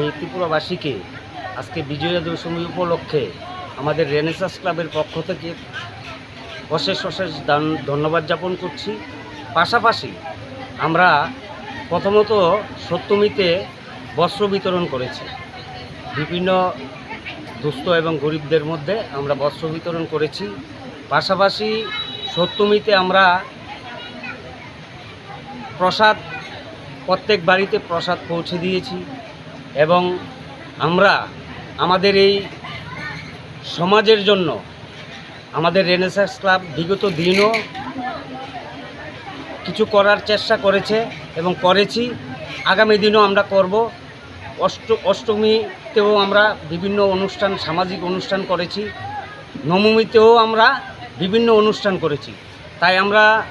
আমি ত্রিপুরাবাসীকে আজকে বিজয়া দশমী উপলক্ষে আমাদের রেনেসাস ক্লাবের পক্ষ থেকে অশেষ অশেষ দান- ধন্যবাদ জ্ঞাপন করছি। পাশাপাশি আমরা প্রথমত সপ্তমীতে বস্ত্র বিতরণ করেছি। বিভিন্ন দুস্থ এবং গরিবদের মধ্যে আমরা বস্ত্র বিতরণ করেছি। পাশাপাশি সপ্তমীতে আমরা প্রসাদ, প্রত্যেক বাড়িতে প্রসাদ পৌঁছে দিয়েছি। এবং আমরা আমাদের এই সমাজের জন্য, আমাদের রেনেসাস ক্লাব বিগত দিনও কিছু করার চেষ্টা করেছে এবং করেছি। আগামী দিনও আমরা করব। অষ্ট, অষ্টমীতেও আমরা বিভিন্ন অনুষ্ঠান, সামাজিক অনুষ্ঠান করেছি। নবমীতেও আমরা বিভিন্ন অনুষ্ঠান করেছি। তাই আমরা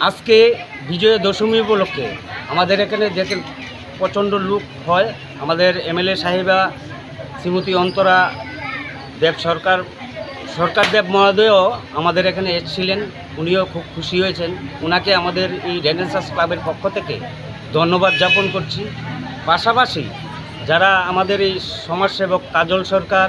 আজকে বিজয়া দশমী উপলক্ষে আমাদের এখানে যেতে প্রচণ্ড লুক হয়। আমাদের এমএলএ সাহেবা শ্রীমতী অন্তরা দেব সরকার সরকার দেব মহোদয়ও আমাদের এখানে এসেছিলেন। উনিও খুব খুশি হয়েছেন। ওনাকে আমাদের এই রেনেসাস ক্লাবের পক্ষ থেকে ধন্যবাদ জ্ঞাপন করছি। পাশাপাশি যারা আমাদের এই সমাজসেবক কাজল সরকার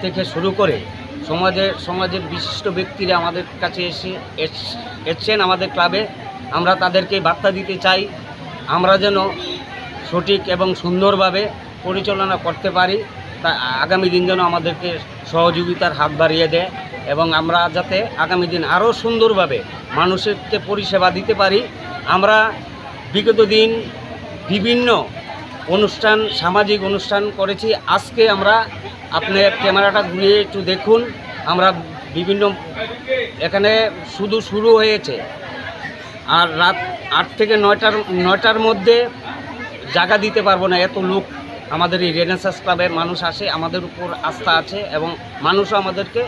থেকে শুরু করে সমাজের সমাজের বিশিষ্ট ব্যক্তিরা আমাদের কাছে এসে, এস- এসছেন আমাদের ক্লাবে। আমরা তাদেরকে বার্তা দিতে চাই। আমরা যেন সঠিক এবং সুন্দরভাবে পরিচালনা করতে পারি, তা আগামী দিন যেন আমাদেরকে সহযোগিতার হাত বাড়িয়ে দেয় এবং আমরা যাতে আগামী দিন আরও সুন্দরভাবে মানুষকে পরিষেবা দিতে পারি। আমরা বিগত দিন বিভিন্ন অনুষ্ঠান, সামাজিক অনুষ্ঠান করেছি। আজকে আমরা আপনার ক্যামেরাটা ঘুরিয়ে একটু দেখুন। আমরা বিভিন্ন, এখানে শুধু শুরু হয়েছে। আর রাত আট থেকে নয়টার নয়টার মধ্যে জায়গা দিতে পারব না, এত লোক আমাদের এই রেনেসাস ক্লাবের মানুষ আসে, আমাদের উপর আস্থা আছে এবং মানুষও আমাদেরকে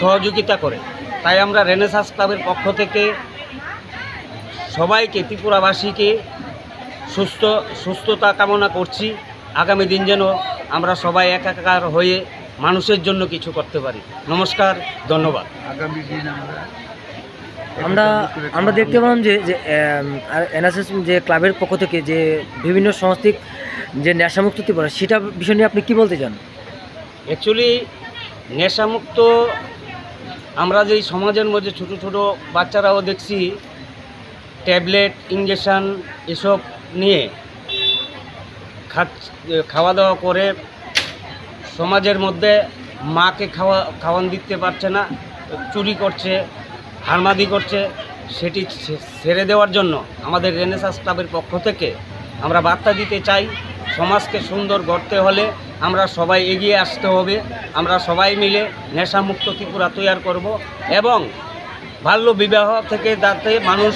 সহযোগিতা করে। তাই আমরা রেনেসাস ক্লাবের পক্ষ থেকে সবাইকে, ত্রিপুরাবাসীকে সুস্থ, সুস্থতা কামনা করছি। আগামী দিন যেন আমরা সবাই একাকার হয়ে মানুষের জন্য কিছু করতে পারি। নমস্কার, ধন্যবাদ। আগামী দিন আমরা আমরা আমরা দেখতে পেলাম যে যে এনএসএস যে ক্লাবের পক্ষ থেকে যে বিভিন্ন সংস্থিক যে নেশামুক্ত ত্রিপুরা, সেটা বিষয় নিয়ে আপনি কি বলতে চান? অ্যাকচুয়ালি নেশামুক্ত আমরা যেই সমাজের মধ্যে ছোট ছোট বাচ্চারাও দেখছি, ট্যাবলেট ইঞ্জেকশান এসব নিয়ে খাওয়া দাওয়া করে সমাজের মধ্যে মাকে খাওয়া, খাওয়ান দিতে পারছে না, চুরি করছে হারমাদি করছে, সেটি ছেড়ে দেওয়ার জন্য আমাদের রেনেসাস ক্লাবের পক্ষ থেকে আমরা বার্তা দিতে চাই, সমাজকে সুন্দর গড়তে হলে আমরা সবাই এগিয়ে আসতে হবে, আমরা সবাই মিলে নেশামুক্ত ত্রিপুরা তৈরি করব এবং বাল্য বিবাহ থেকে যাতে মানুষ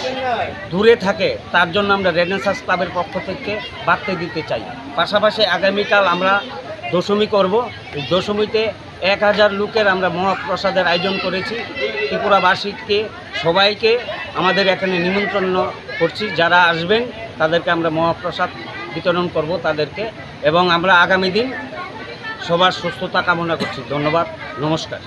দূরে থাকে, তার জন্য আমরা রেনেসাস ক্লাবের পক্ষ থেকে বার্তা দিতে চাই। পাশাপাশি আগামীকাল আমরা দশমী করব। দশমীতে এক হাজার লোকের আমরা মহাপ্রসাদের আয়োজন করেছি ত্রিপুরাবাসীকে, সবাইকে আমাদের এখানে নিমন্ত্রণ করছি। যারা আসবেন, তাদেরকে আমরা মহাপ্রসাদ বিতরণ করব তাদেরকে। এবং আমরা আগামী দিন সবার সুস্থতা কামনা করছি। ধন্যবাদ, নমস্কার।